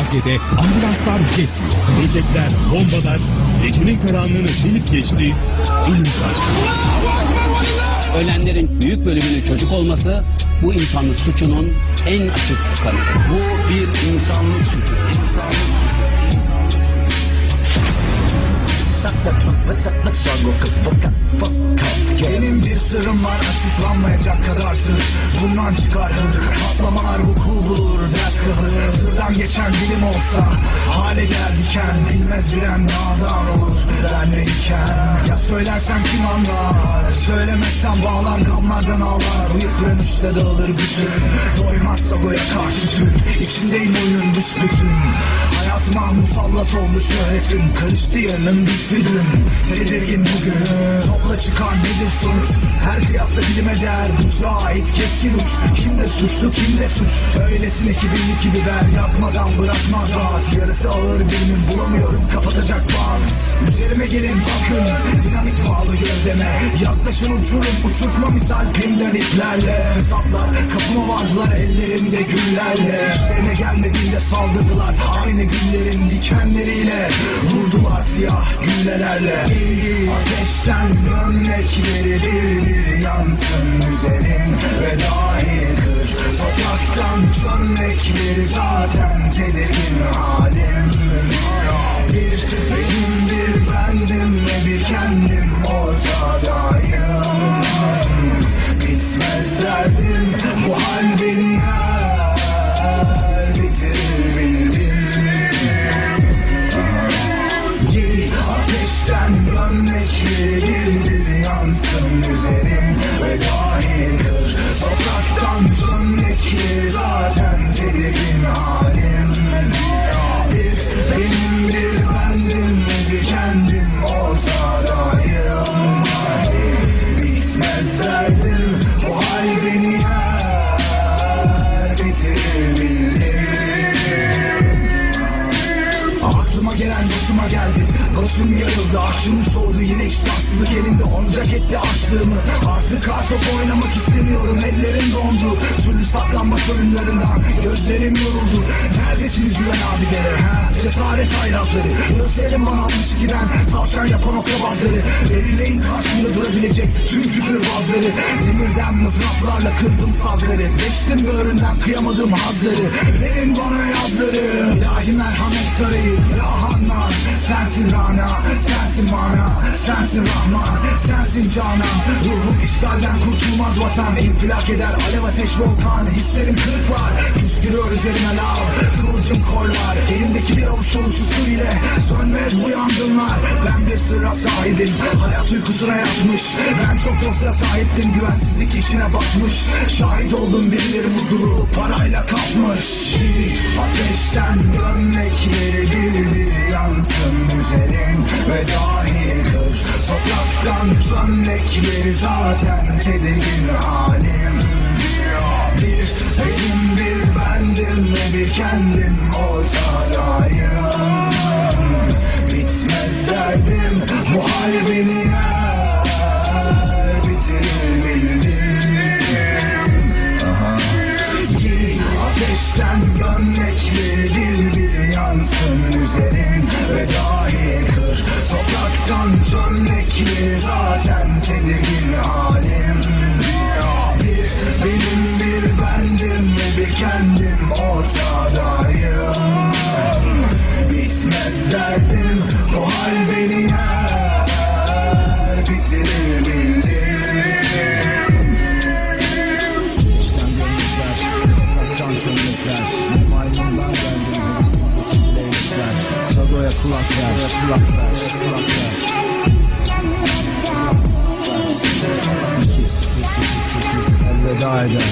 Bölgede ambulanslar yetmiyor. Roketler, bombalar, gecenin karanlığını silip geçti, elim kaçtı. Ölenlerin büyük bölümünün çocuk olması bu insanlık suçunun en açık kanıtı. Bu bir insanlık suçu. İnsanlık açıklanmayacak kadar sır Bundan çıkar hır Patlamalar vuku bulur dert kıhır Sırdan geçen dilim olsa Hale geldiken Bilmez bilen nadan olur. Ben neyken Ya söylersen kim anlar? Söylemezsen bağlar gamlardan ağlar. Uyukların işte dağılır bütün. Doymazsa goya karşı tüm. İçindeyim oyunun büsbütün. Hayatıma musallat olmuş şöhretim. Karıştı yanım büsbütün Tedirgin bugün. Topla çıkar nedir sonuç Her kıyasla bilime değer. Bucağa ait keskin uç. Kimde suçlu kimde suç. Öylesine ki belli ki biber Yakmadan bırakmaz. Rahat Yarısı ağır birinin bulamıyorum. Kapatacak bağım Üzerime gelin bakın. Dinamit bağlı gövdeme Yaklaşın uçurum. Uçurtma misal pimden iplerle Hesaplar kapıma vardılar ellerimde güllerle. İşlerine gelmediğinde saldırdılar. Aynı günlerin dikenleriyle. Vurdular siyah güllelerle. Ateşten gömlekleri bir bir yansın üzerin Ve kır Topraktan çömlekleri zaten tedirgin halim. Bir benim bir bendim ve bir kendim ortadayım bildim Aklıma gelen dostuma geldi. Başım yarıldı aşkım soğudu Yine iştahsızlık elinde. Oncak etti açlığımı Artık artık oynamak istemiyorum. Ellerim dondu. Türlü saklanmak oyunlarından Gözlerim yoruldu. Ha? Cesaret hayratları Gözlerim bana ben Tavşan yapan okrabazları Verileyin karşımda durabilecek Tüm küfürbazları Demirden mızraplarla kırdım sazları Geçtim böğründen kıyamadığım hazları Verin bana yazları. İlahi merhamet sarayı Ya Hannan Sensin Rana Sensin mana Sensin Rahman Sensin Canan İşgalden kurtulmaz vatan İnfilak eder alev ateş volkan. Hislerim kırık var Püskürüyor üzerime lav. Kıvılcım kol var Elimdeki bir avuç dolusu su ile Sönmez bu yangınlar Ben bir sırra sahibim Hayat uykusuna yatmış. Ben çok dostlara sahiptim Güvensizlik içine batmış. Şahit oldum birileri mutluluğu Parayla kapmış. Ateşten gömlekleri bir bir yansın üzerin Ve dahi kır Topraktan gömlekleri zaten tedirgin halim Bir benim bir bendim ve bir kendim ortadayım kulak ver, kulak ver, kulak ver. İkiz, sekiz, sekiz, elveda eder